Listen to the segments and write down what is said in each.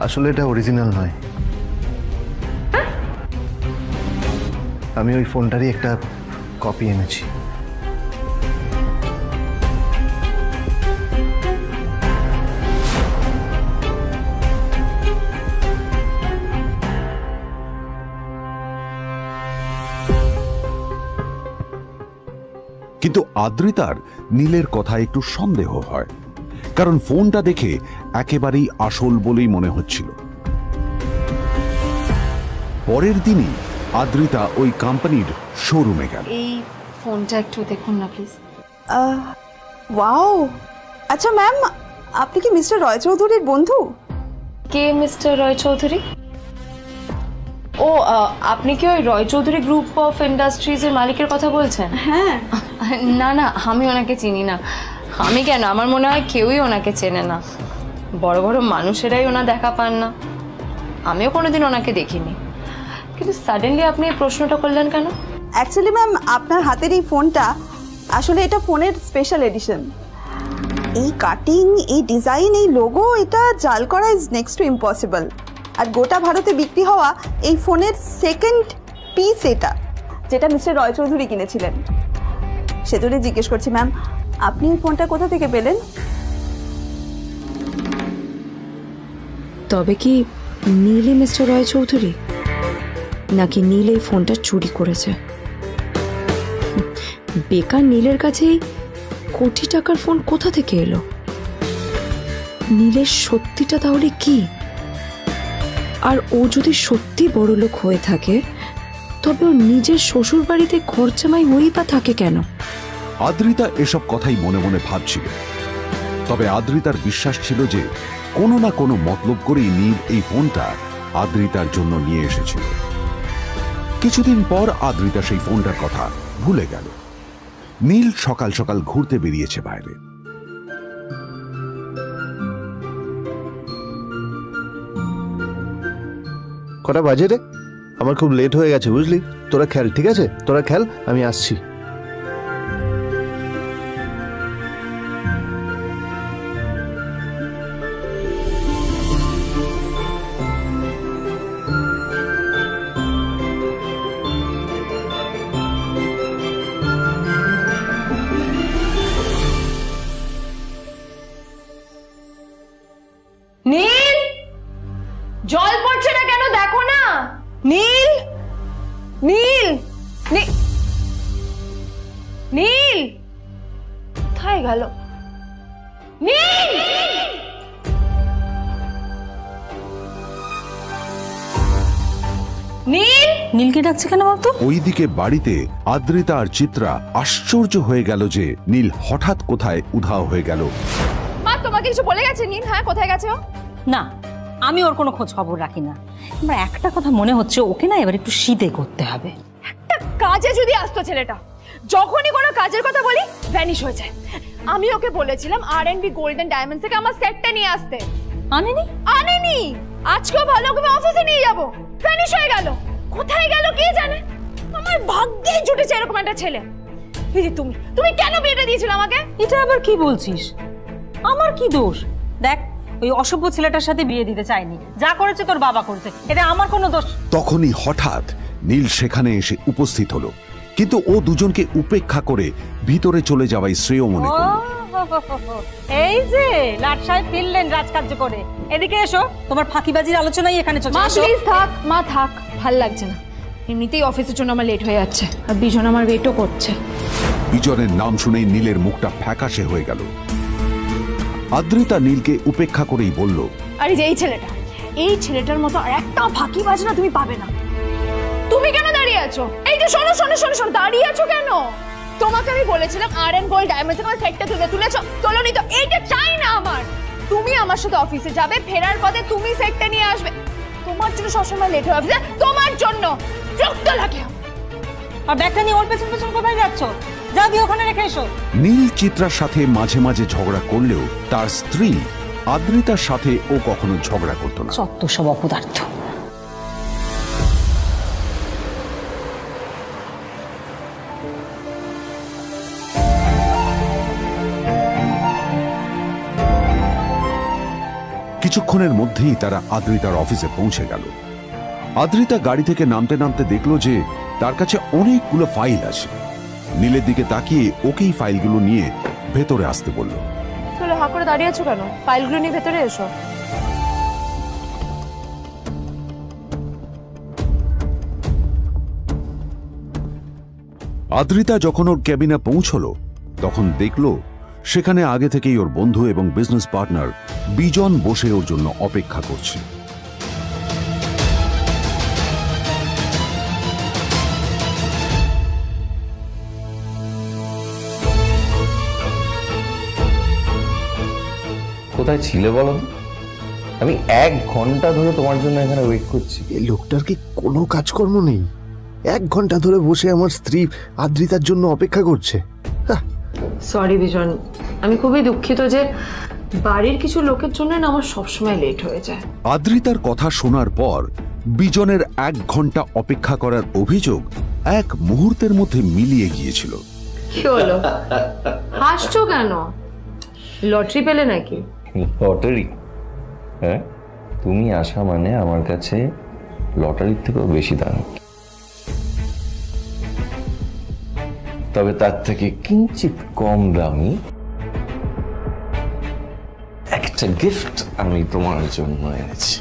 আসলে এটা অরিজিনাল নয়। আমি ওই ফোনটারই একটা কপি এনেছি। কিন্তু আদ্রিতার নীলের কথা একটু সন্দেহ হয়। কারণ ফোনটা দেখে একেবারেই আসল বলেই মনে হচ্ছিল। পরের দিনই আদ্রিতা ওই কোম্পানির শোরুমে গেল। এই ফোনটা একটু দেখুন না প্লিজ ওয়াও! আচ্ছা ম্যাম আপনি কি মিস্টার রয় চৌধুরীর বন্ধু? কে মিস্টার রয় চৌধুরী? ও আহ, আপনি কি ওই রয় চৌধুরী গ্রুপ অফ ইন্ডাস্ট্রিজের মালিকের কথা বলছেন? হ্যাঁ। না না আমি ওনাকে চিনি না। আমি কেন? আমার মনে হয় কেউই ওনাকে চেনে না। বড় বড় মানুষেরাই ওনা দেখা পান না। আমিও কোনোদিন ওনাকে দেখিনি। কিন্তু সাডেনলি আপনি এই প্রশ্নটা করলেন কেন? অ্যাকচুয়ালি ম্যাম আপনার হাতের এই ফোনটা আসলে এটা ফোনের স্পেশাল এডিশন এই কাটিং এই ডিজাইন এই লোগো এটা জাল করা ইজ নেক্সট টু ইম্পসিবল আর গোটা ভারতে বিক্রি হওয়া এই ফোনের সেকেন্ড পিস এটা, যেটা মিস্টার রয় চৌধুরী কিনেছিলেন। সেজন্য জিজ্ঞেস করছি ম্যাম আপনি এই ফোনটা কোথা থেকে পেলেন? তবে কি নীলই মিস্টার রয় চৌধুরী? নাকি নীল এই ফোনটা চুরি করেছে? বেকার নীলের কাছে কোটি টাকার ফোন কোথা থেকে এলো? নীলের সত্যিটা তাহলে কি? আর ও যদি সত্যি বড় লোক হয়ে থাকে, তবে ও নিজের শ্বশুর বাড়িতে খরচামাই হয়েই বা থাকে কেন? আদ্রিতা এসব কথাই মনে মনে ভাবছিল। তবে আদ্রিতার বিশ্বাস ছিল যে কোনো না কোনো মতলব করেই নীল এই ফোনটা আদ্রিতার জন্য নিয়ে এসেছিল। কিছুদিন পর আদ্রিতা সেই ফোনটার কথা ভুলে গেল। নীল সকাল সকাল ঘুরতে বেরিয়েছে বাইরে। কটা বাজে রে? আমার খুব লেট হয়ে গেছে, বুঝলি? তোরা খেল, ঠিক আছে? তোরা খেল, আমি আসছি। নীল! নীলকে ডাকছে কেন বলতো? ওইদিকে বাড়িতে আদ্রিতা আর চিত্রা আশ্চর্য হয়ে গেল যে নীল হঠাৎ কোথায় উধাও হয়ে গেল। মা তোমাকে কিছু বলে গেছে? নীল হ্যাঁ কোথায় গেছে ও? না আমি ওর কোনো খোঁজ খবর রাখি না। আমার একটা কথা মনে হচ্ছে ওকে না এবার একটু শীতে করতে হবে। একটা কাজে যদি আসতো ছেলেটা যখনই কোনো কাজের কথা বলি ভ্যানিশ হয়ে যায়। আমি ওকে বলেছিলাম R and B golden diamond থেকে আমার সেটটা নিয়ে আসতে। আনেনি? আনেনি! আজকেও ভালো করে অফিসে নিয়ে যাব। ভ্যানিশ হয়ে গেল। কোথায় গেল কে জানে? আমার ভাগ্যেই জুটেছে এরকম একটা ছেলে। এই যে তুমি তুমি কেন বিয়েটা দিয়েছিলে আমাকে? এটা আবার কি বলছিস? আমার কি দোষ? দেখ ওই অসভ্য ছেলেটার সাথে বিয়ে দিতে চাইনি। যা করেছে তোর বাবা করেছে এটা আমার কোনো দোষ তখনই হঠাৎ নীল সেখানে এসে উপস্থিত হলো। কিন্তু ও দুজনকে উপেক্ষা করে ভিতরে চলে যাওয়াই শ্রেয় মনে করল। এই যে লাট সাহেব ফিরলেন রাজকার্য করে। এদিকে এসো তোমার ফাঁকিবাজির আলোচনাই এখানে চলছে। মা প্লিজ থাক মা থাক। ভালো লাগছে না। এমনিতেই অফিসের জন্য আমার লেট হয়ে যাচ্ছে। আর বিজন আমার ওয়েটও করছে। বিজনের নাম শুনেই নীলের মুখটা ফ্যাকাশে হয়ে গেল। আদ্রিতা নীলকে উপেক্ষা করেই বলল আরে যে এই ছেলেটা এই ছেলেটার মতো আর একটা ফাঁকি বাজনা তুমি পাবে না। তুমি কেন দাঁড়িয়ে আছো? এই যে শোনো শোনো শোনো শোনো দাঁড়িয়ে আছো কেন? তোমাকে আমি বলেছিলাম আর এন গোল্ড ডায়মন্ড আমার সেটটা তুলে তুলেছো। তোলোনি তো এইটা চাই না আমার। তুমি আমার সাথে অফিসে যাবে ফেরার পথে তুমি সেটটা নিয়ে আসবে। তোমার জন্য সবসময় লেট হয়ে অফিসে তোমার জন্য রক্ত লাগে আর ব্যাগটা নিয়ে ওর পেছন পেছন কোথায় যাচ্ছ? যা দিয়ে ওখানে রেখে এসো। নীল চিত্রার সাথে মাঝে মাঝে ঝগড়া করলেও তার স্ত্রী আদ্রিতার সাথে ও কখনো ঝগড়া করতো না। সত্য সব অপদার্থ। কিছুক্ষণের মধ্যেই তারা আদ্রিতার অফিসে পৌঁছে গেল। আদ্রিতা গাড়ি থেকে নামতে নামতে দেখল যে তার কাছে অনেকগুলো ফাইল আছে। নীলের দিকে তাকিয়ে ওকেই ফাইলগুলো নিয়ে ভেতরে আসতে বলল। চলো হা করে দাঁড়িয়ে আছো কেন? ফাইলগুলো নিয়ে ভেতরে এসো। আদ্রিতা যখন ওর ক্যাবিনে পৌঁছলো তখন দেখল সেখানে আগে থেকেই ওর বন্ধু এবং বিজনেস পার্টনার বিজন বসে ওর জন্য অপেক্ষা করছে। কোথায় ছিলে বলো? আমি এক ঘণ্টা ধরে তোমার জন্য এখানে ওয়েট করছি। এই লোকটার কি কোনো কাজকর্ম নেই? এক ঘণ্টা ধরে বসে আমার স্ত্রী আদ্রিতার জন্য অপেক্ষা করছে। সরি বিজন। আমি খুবই দুঃখিত যে বাড়ির কিছু লোকের জন্য না আমার সবসময় লেট হয়ে যায়। আদ্রিতার কথা শোনার পর বিজনের এক ঘণ্টা অপেক্ষা করার অভিযোগ এক মুহূর্তের মধ্যে মিলিয়ে গিয়েছিল। কি হলো? হাসছো কেন? লটারি পেলে নাকি? লটারি? হ্যাঁ? তুমি আসা মানে আমার কাছে লটারির থেকেও বেশি দাম তবে তার থেকে কিঞ্চিত কম দামি একটা গিফট আমি তোমার জন্য এনেছি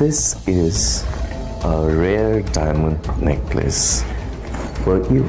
This is a rare diamond necklace for you.